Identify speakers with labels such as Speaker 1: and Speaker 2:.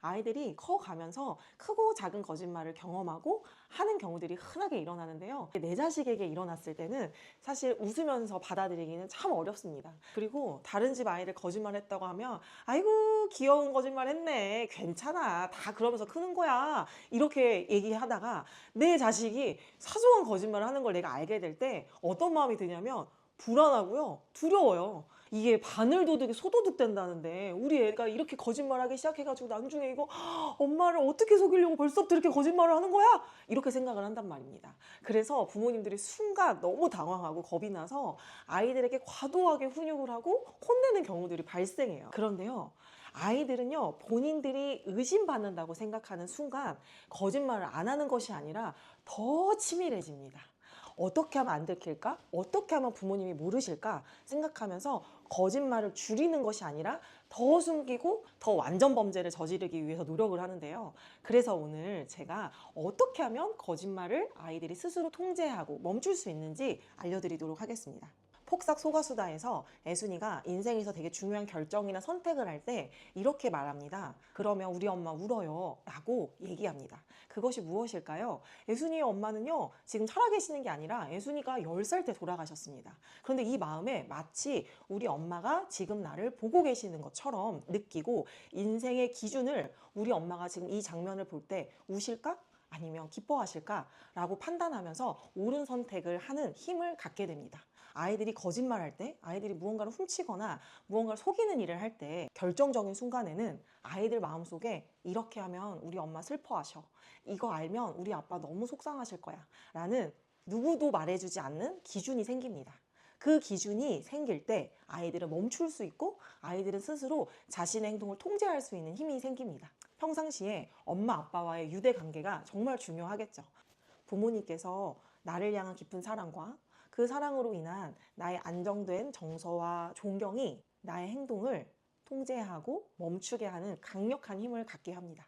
Speaker 1: 아이들이 커가면서 크고 작은 거짓말을 경험하고 하는 경우들이 흔하게 일어나는데요. 내 자식에게 일어났을 때는 사실 웃으면서 받아들이기는 참 어렵습니다. 그리고 다른 집 아이들 거짓말 했다고 하면 아이고 귀여운 거짓말 했네. 괜찮아. 다 그러면서 크는 거야. 이렇게 얘기하다가 내 자식이 사소한 거짓말을 하는 걸 내가 알게 될 때 어떤 마음이 드냐면 불안하고요. 두려워요. 이게 바늘도둑이 소도둑 된다는데 우리 애가 이렇게 거짓말하기 시작해가지고 나중에 이거 엄마를 어떻게 속이려고 벌써부터 이렇게 거짓말을 하는 거야? 이렇게 생각을 한단 말입니다. 그래서 부모님들이 순간 너무 당황하고 겁이 나서 아이들에게 과도하게 훈육을 하고 혼내는 경우들이 발생해요. 그런데요. 아이들은요, 본인들이 의심받는다고 생각하는 순간 거짓말을 안 하는 것이 아니라 더 치밀해집니다. 어떻게 하면 안 들킬까? 어떻게 하면 부모님이 모르실까? 생각하면서 거짓말을 줄이는 것이 아니라 더 숨기고 더 완전 범죄를 저지르기 위해서 노력을 하는데요. 그래서 오늘 제가 어떻게 하면 거짓말을 아이들이 스스로 통제하고 멈출 수 있는지 알려드리도록 하겠습니다. 폭삭 소가수다에서 애순이가 인생에서 되게 중요한 결정이나 선택을 할 때 이렇게 말합니다. 그러면 우리 엄마 울어요. 라고 얘기합니다. 그것이 무엇일까요? 애순이의 엄마는요, 지금 살아계시는 게 아니라 애순이가 10살 때 돌아가셨습니다. 그런데 이 마음에 마치 우리 엄마가 지금 나를 보고 계시는 것처럼 느끼고 인생의 기준을 우리 엄마가 지금 이 장면을 볼 때 우실까? 아니면 기뻐하실까라고 판단하면서 옳은 선택을 하는 힘을 갖게 됩니다. 아이들이 거짓말할 때, 아이들이 무언가를 훔치거나 무언가를 속이는 일을 할 때 결정적인 순간에는 아이들 마음속에 이렇게 하면 우리 엄마 슬퍼하셔. 이거 알면 우리 아빠 너무 속상하실 거야. 라는 누구도 말해주지 않는 기준이 생깁니다. 그 기준이 생길 때 아이들은 멈출 수 있고 아이들은 스스로 자신의 행동을 통제할 수 있는 힘이 생깁니다. 평상시에 엄마 아빠와의 유대 관계가 정말 중요하겠죠. 부모님께서 나를 향한 깊은 사랑과 그 사랑으로 인한 나의 안정된 정서와 존경이 나의 행동을 통제하고 멈추게 하는 강력한 힘을 갖게 합니다.